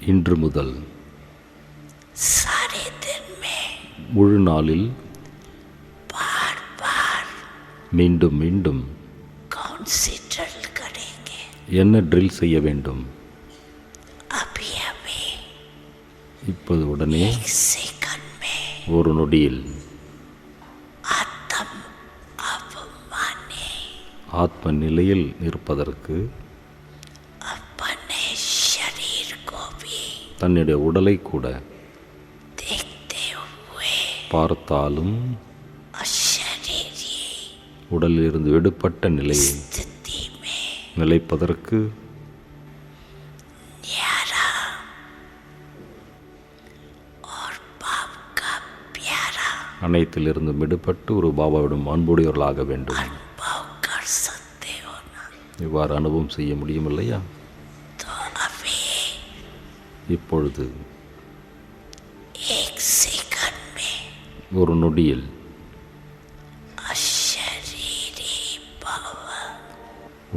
இன்று முதல் முழு நாளில் மீண்டும் மீண்டும் என்ன ட்ரில் செய்ய வேண்டும்? இப்போது உடனே ஒரு நொடியில் ஆத்ம நிலையில் இருப்பதற்கு தன்னுடைய உடலை கூட பார்த்தாலும் உடலில் இருந்து விடுபட்ட நிலையை நிலைப்பதற்கு அனைத்திலிருந்து விடுபட்டு ஒரு பாபாவிடம் அன்புடையவர்களாக வேண்டும். இவ்வாறு அனுபவம் செய்ய முடியுமில்லையா இல்லையா? இப்பொழுது ஒரு நொடியில்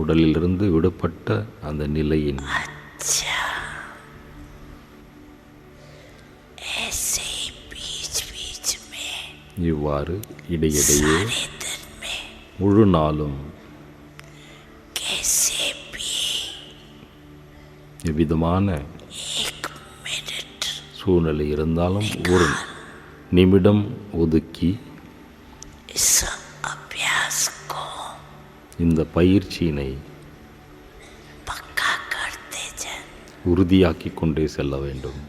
உடலிலிருந்து விடுபட்ட அந்த நிலையின் இவ்வாறு இடையிடையே முழு நாளும் எவ்விதமான சூழ்நிலை இருந்தாலும் ஒரு நிமிடம் ஒதுக்கி இந்த பயிற்சியினை உறுதியாக்கி கொண்டே செல்ல வேண்டும்.